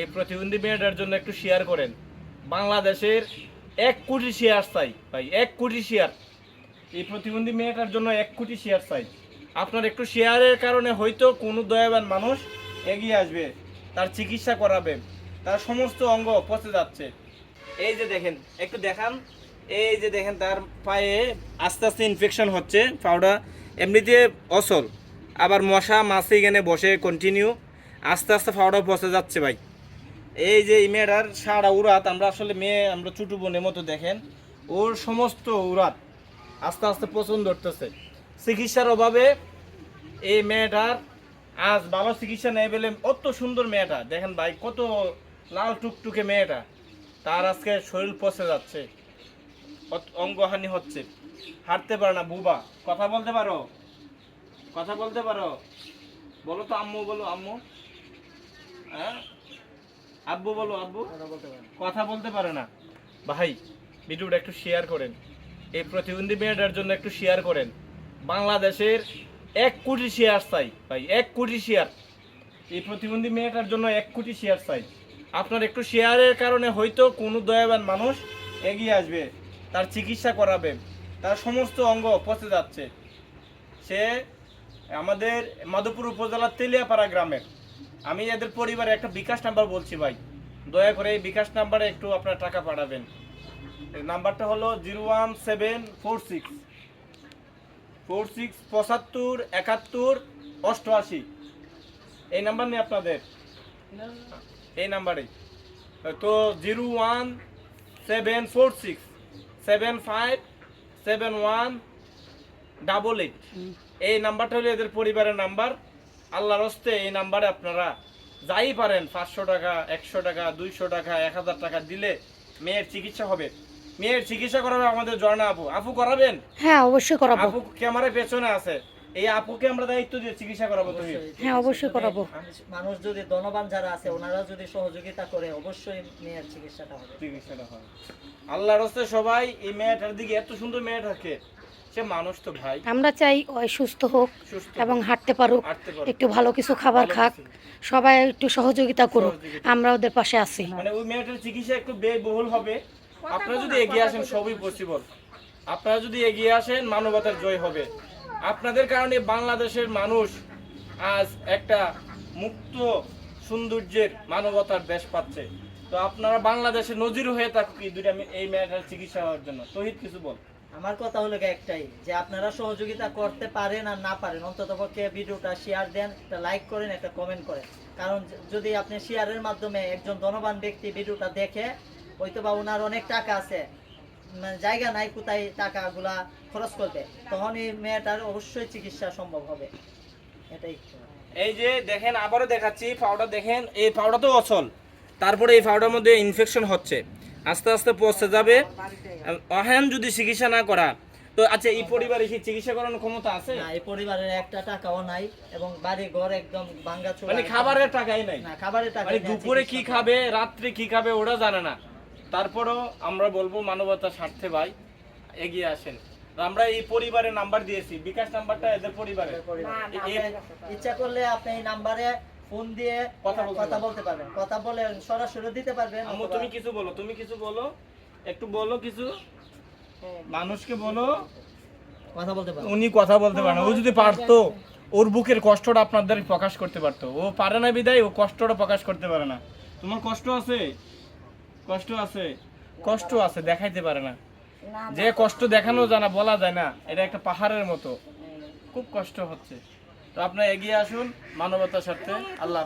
এই প্রতিবন্ধী মেয়েটার জন্য একটু শেয়ার করেন। বাংলাদেশের এক কোটি শেয়ার চাই। ভাই, এক কোটি শেয়ার এই প্রতিবন্ধী মেয়েটার জন্য এক কোটি শেয়ার চাই। আপনার একটু শেয়ারের কারণে হয়তো কোনো দয়াবান মানুষ এগিয়ে আসবে, তার চিকিৎসা করাবে, তার সমস্ত অঙ্গ পচে যাচ্ছে। এই যে দেখেন, একটু দেখান। এই যে দেখেন, তার পায়ে আস্তে আস্তে ইনফেকশন হচ্ছে, পাউডার, এমনিতে অসল। আবার মশা, মাছি এখানে বসে কন্টিনিউ আস্তে আস্তে পাউডার পচে যাচ্ছে ভাই। এই যে এই মেয়েটার সারা উড়াত, আমরা আসলে মেয়ে, আমরা ছোটো বোনের মতো দেখেন, ওর সমস্ত উড়াত আস্তে আস্তে পছন্দ ধরতেছে। চিকিৎসার অভাবে এই মেয়েটার আজ ভালো চিকিৎসা নেই বলে অত সুন্দর মেয়েটা, দেখেন ভাই, কত লাল টুকটুকে মেয়েটা, তার আজকে শরীর পচে যাচ্ছে অঙ্গহানি হচ্ছে, হাঁটতে পারে না বুবা, কথা বলতে পারো, কথা বলতে পারো, বলো তো আম্মু, বলো আম্মু হ্যাঁ? আব্বু বলো আব্বু। কথা বলতে পারে না। ভাই ভিডিওটা একটু শেয়ার করেন। এই প্রতিবন্ধী মেয়েটার জন্য একটু শেয়ার করেন। বাংলাদেশের এক কোটি শেয়ার চাই। ভাই এক কোটি শেয়ার এই প্রতিবন্ধী মেয়েটার জন্য এক কোটি শেয়ার চাই। আপনার একটু শেয়ারের কারণে হয়তো কোনো দয়াবান মানুষ এগিয়ে আসবে। তার চিকিৎসা করাবে। তার সমস্ত অঙ্গ পচে যাচ্ছে। সে আমাদের মাধবপুর উপজেলার তেলিয়াপাড়া গ্রামের। আমি এদের পরিবারে একটা বিকাশ নাম্বার বলছি ভাই। দয়া করে এই বিকাশ নাম্বারে একটু আপনার টাকা পাঠাবেন। নাম্বারটা হলো zero one seven four six. Four six পঁচাত্তর একাত্তর অষ্টআশি। এই নাম্বার নেই আপনাদের? এই নাম্বারে। তো zero one seven four six, seven five, seven one, double eight. এই নাম্বারটা হলো এদের পরিবারের নাম্বার। আল্লাহর হস্তে এই নাম্বারে আপনারা যাই পারেন পাঁচশো টাকা একশো টাকা দুইশো টাকা এক হাজার টাকা দিলে মেয়ের চিকিৎসা হবে। মেয়ের চিকিৎসা করাবে আমাদের জর্না আপু। আপু করাবেন? হ্যাঁ অবশ্যই করাবো। আপু ক্যামেরার পেছনে আছে। এই আপুকে আমরা দায়িত্ব দিয়ে চিকিৎসা করাবো তুমি। হ্যাঁ অবশ্যই। করাবো। মানুষ- যদি ধনবান যারা আছে ওনারা যদি সহযোগিতা করে অবশ্যই মেয়ের চিকিৎসাটা হবে। চিকিৎসাটা হয়। আল্লাহর হস্তে সবাই এই মেয়েটার দিকে এত সুন্দর মেয়েটাকে আমরা চাই ওই সুস্থ হোক এবং হাঁটতে পারুক একটু ভালো কিছু খাবার খাক সবাই একটু সহযোগিতা করুক আমরা ওদের পাশে আছি। মানে ওই মেয়েটার চিকিৎসা একটু ব্যয়বহুল হবে। আপনারা যদি এগিয়ে আসেন সবই পসিবল আপনারা যদি এগিয়ে আসেন মানবতার জয় হবে। আপনাদের কারণে বাংলাদেশের মানুষ আজ একটা মুক্ত সৌন্দর্যের মানবতার বেশ পাচ্ছে। তো আপনারা বাংলাদেশে নজির হয়ে থাকুক এই দুইটা এই মেয়েটার চিকিৎসা হওয়ার জন্য। তহিদ কিছু বল। আমার কথা হলো একটাই, যে আপনারা সহযোগিতা করতে পারেন আর না পারেন, অন্তত পক্ষে ভিডিওটা শেয়ার দেন, একটা লাইক করেন, একটা কমেন্ট করেন। কারণ যদি আপনি শেয়ারের মাধ্যমে একজন ধনবান ব্যক্তি ভিডিওটা দেখে হয়তো বা ওনার অনেক টাকা আছে মানে জায়গা নাই কোথায় টাকাগুলা খরচ করবে, তখন এই মেয়েটার অবশ্যই চিকিৎসা সম্ভব হবে। এটাই। এই যে দেখেন, আবারও দেখাচ্ছি পাউডার দেখেন, এই পাউডার তো অচল, তারপরে এই পাউডার মধ্যে ইনফেকশন হচ্ছে। আস্তে আস্তে পচে যাবে। অহেন যদি চিকিৎসা না করা তো আচ্ছা এই পরিবারে কি চিকিৎসা করানোর ক্ষমতা আছে? না এই পরিবারের একটা টাকাও নাই এবং বাড়ি ঘর একদম ভাঙা ভাঙ্গা মানে খাবারের টাকাই নাই। না খাবারের টাকা মানে দুপুরে কি খাবে রাত্রে কি খাবে ওরা জানে না। তারপরও আমরা বলব মানবতার স্বার্থে ভাই এগিয়ে আসেন। তো আমরা এই পরিবারের নাম্বার দিয়েছি। বিকাশ নাম্বারটা এদের পরিবারের। ইচ্ছা করলে আপনি এই নাম্বারে ফোন দিয়ে কথা বলতে কথা পারবেন। বলতে পারবেন। কথা বলে সরাসরি দিতে পারবেন। আম্মু তুমি কিছু বলো তুমি কিছু বলো। একটু বলো কিছু। মানুষকে বলো। কথা বলতে পারবেন উনি কথা বলতে পারে না। ও যদি পারতো ওর বুকের কষ্টটা আপনাদের প্রকাশ করতে পারতো। ও পারে না বিদায় ও কষ্টটা প্রকাশ করতে পারে না। তোমার কষ্ট আছে? কষ্ট আছে? কষ্ট আছে দেখাইতে পারে না। যে কষ্ট দেখানো জানা বলা যায় না। এটা একটা পাহাড়ের মতো। খুব কষ্ট হচ্ছে। তো আপনারা এগিয়ে আসুন মানবতার স্বার্থে। আল্লাহ